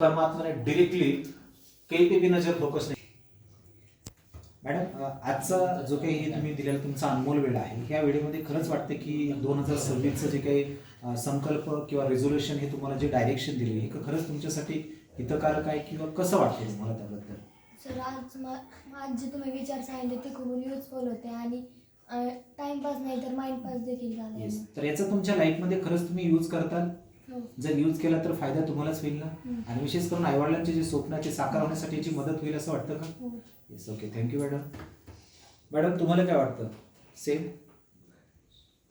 परमात्माने directly काही ते बी नजर फोकस नाही. मॅडम आजचा जो काही हे तुम्ही दिलेला तुमचा अनमोल वेळ आहे ह्या वेळेमध्ये खरंच वाटतं की दोन हजार सव्वीसचं जे काही संकल्प किंवा रेझोल्युशन हे तुम्हाला जे डायरेक्शन दिले हे खरंच तुमच्यासाठी हितकारक आहे किंवा कसं वाटतं तुम्हाला त्याबद्दल? सर आज आज जे तुम्ही विचार सांगितले ते खूप युजफुल होते आणि टाइमपास नाही तर माइंडपास देखील झाला तर याचा तुमच्या लाईफमध्ये खरंच तुम्ही यूज करताल? हो जर यूज केला तर फायदा तुम्हालाच होईल ना. आणि विशेष करून आईवडिलांचे जे स्वप्न आहे ते साकार होण्यासाठी याची मदत होईल असं वाटतं का? हो. Yes okay thank you madam madam तुम्हाला काय वाटतं? सेम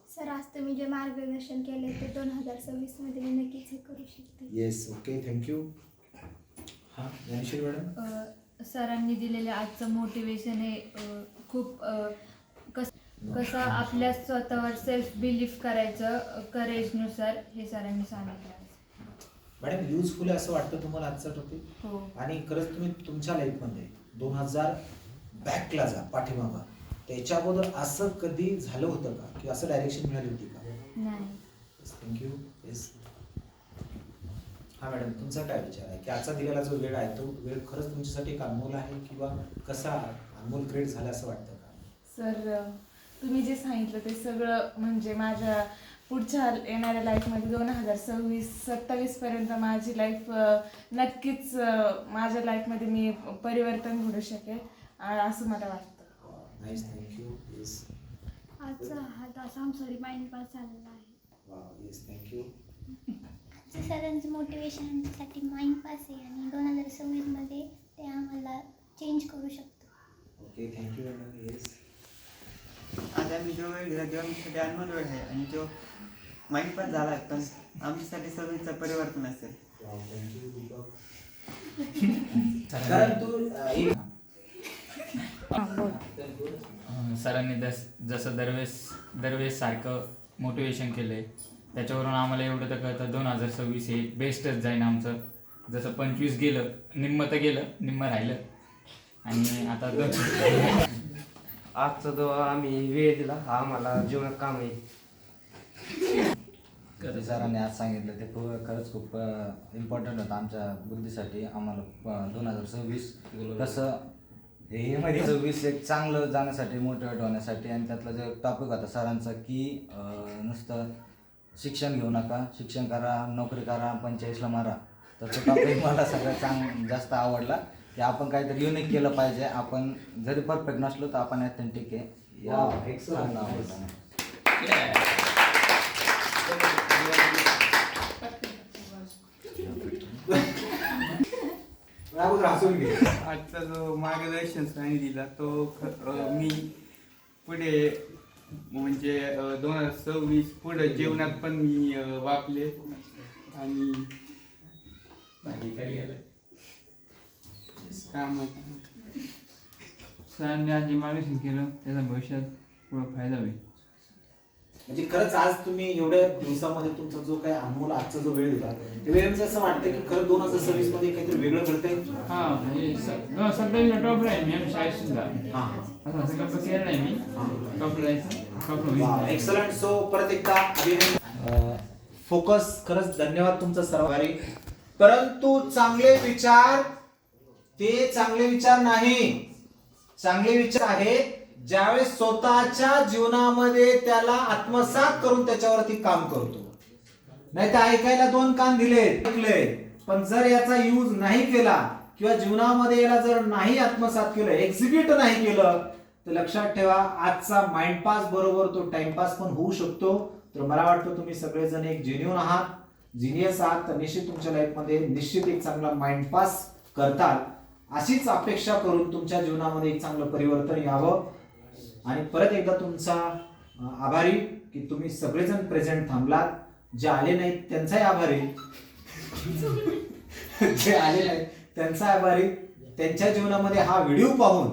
सर आज तुम्ही जे मार्गदर्शन केले ते दोन हजार सव्वीसमध्ये मी नक्कीच हे करू शकते. येस ओके थँक्यू हां ज्ञानेश्वरी मॅडम सरांनी दिलेले आजचं मोटिवेशन हे खूप कस कसं आपल्या स्वतःवर सेल्फ बिलीफ करायचं करेजनुसार हे सरांनी सांगितलं. आज. मॅडम युजफुल आहे असं वाटतं तुम्हाला आजचा टॉपिक हो. आणि खरंच तुम्ही तुमच्या लाईफमध्ये दोन हजार बॅकला जा पाठीमागा. त्याच्या अगोदर असं कधी झालं होतं का? की असं डायरेक्शन मिळाली होती का? नाही. थँक्यू येस हा मॅडम तुमचा काय विचार आहे? की आजचा दिलेला जो वेळ आहे तो वेळ खरंच तुमच्यासाठी एक अनमोल आहे किंवा कसा अनमोल क्रिएट झाला असं वाटतं का? सर अ, तुम्ही जे सांगितलं ते सगळं म्हणजे माझ्या पुढच्या येणाऱ्या लाईफमध्ये दोन हजार सव्वीस सत्तावीसपर्यंत माझी लाईफ नक्कीच माझ्या लाईफमध्ये मी परिवर्तन घडू शकेल असं मला वाटतं. नाईस थँक्यू येस आजचा हा तास आमचा माइंड पास झालेला आहे. वा येस थँक्यू सरांचं मोटिवेशन आमच्यासाठी माइंड पास आहे आणि दोन हजार सव्वीसमध्ये ते आम्हाला चेंज करू शकतो. ओके थँक्यू येस आज आम्ही जो वेळ दिला तो आमच्यासाठी अनमोल वेळ आहे आणि तो माइंड पण झाला पण आमच्यासाठी सवयीचं परिवर्तन असेल. वाव थँक्यू दीपक कारण तू अं, एक- अं, सरांनी जस जसं दरवेळेस दरवेळेस सारखं मोटिवेशन केलं आहे त्याच्यावरून आम्हाला एवढं तर कळतं दोन हजार सव्वीस हे बेस्टच जाईन आमचं. जसं पंचवीस गेलं निम्म तर गेलं निम्म राहिलं. आणि आता दोन आजचा जो आम्ही वेळ दिला हा आम्हाला जीवनात काम येईल. ते सरांनी आज सांगितलं ते खूप खरंच खूप इम्पॉर्टंट होतं आमच्या बुद्धीसाठी. आम्हाला दोन हजार सव्वीस कसं हे मध्ये सव्वीस एक चांगलं जाण्यासाठी मोटिवेट होण्यासाठी आणि त्यातला जो टॉपिक होता सरांचा की नुसतं शिक्षण घेऊ नका शिक्षण करा नोकरी करा पंचायतला मारा. तर तो टॉपिक मला सगळ्यात चांग जास्त आवडला. की आपण काहीतरी युनिक केलं पाहिजे. आपण जरी परफेक्ट नसलो तर आपण ॲथेंटिक आहे. या. अगोदर हसून घे. आजचा जो मार्गदर्शन सरांनी दिला तो ख- अं, मी पुढे म्हणजे दोन हजार सव्वीस पुढे जीवनात पण मी अं, वापले आणि काम सरांनी आज जे मार्गदर्शन केलं त्याचा भविष्यात पुढं फायदा होईल म्हणजे खरंच आज तुम्ही एवढ्या दिवसामध्ये तुमचा जो काही अनमोल आजचा जो वेळ दिला त्या वेळेमध्ये असं वाटतं की खरं दोन हजार सव्वीसमध्ये काहीतरी वेगळं घडतंय? हा म्हणजे सत्तावीसला टॉप राहील मी आम्ही शाळेत सुद्धा. हा असं संकल्प केला नाही मी? टॉप राहायचं टॉप होईल एक्सलंट सो परत एकदा अभिनंदन. फोकस खरंच धन्यवाद तुमचा सर्वारी परंतु चांगले विचार ते चांगले विचार नाही. चांगले विचार आहे ज्यावेळेस स्वतःच्या जीवनामध्ये त्याला आत्मसात करून त्याच्यावरती काम करतो. नाही तर ऐकायला दोन कान दिले ऐकले. पण जर याचा यूज नाही केला किंवा जीवनामध्ये याला जर नाही आत्मसात केलं एक्झिक्युट नाही केलं तर लक्षात ठेवा आजचा माइंडपास बरोबर तो टाइमपास पण होऊ शकतो. तर मला वाटतं तुम्ही सगळेजण एक जेन्युन आहात. जिनियस आहात. तर निश्चित तुमच्या लाईफमध्ये निश्चित एक चांगला माइंडपास करतात. अशीच अपेक्षा करून तुमच्या जीवनामध्ये एक चांगलं परिवर्तन यावं. आणि परत एकदा तुमचा आभारी की तुम्ही सगळेजण प्रेझेंट थांबलात. जे आले नाहीत त्यांचाही आभारी. जे आले नाहीत त्यांचा आभारी. त्यांच्या जीवनामध्ये हा व्हिडिओ पाहून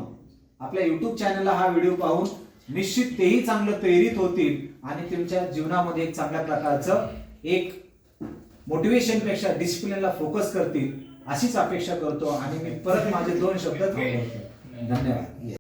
आपल्या युट्यूब चॅनलला हा व्हिडिओ पाहून निश्चित तेही चांगलं प्रेरित होतील आणि तुमच्या जीवनामध्ये एक चांगल्या प्रकारचं एक मोटिवेशनपेक्षा डिसिप्लिनला फोकस करतील. अशीच अपेक्षा करतो आणि मी परत माझे दोन शब्द. धन्यवाद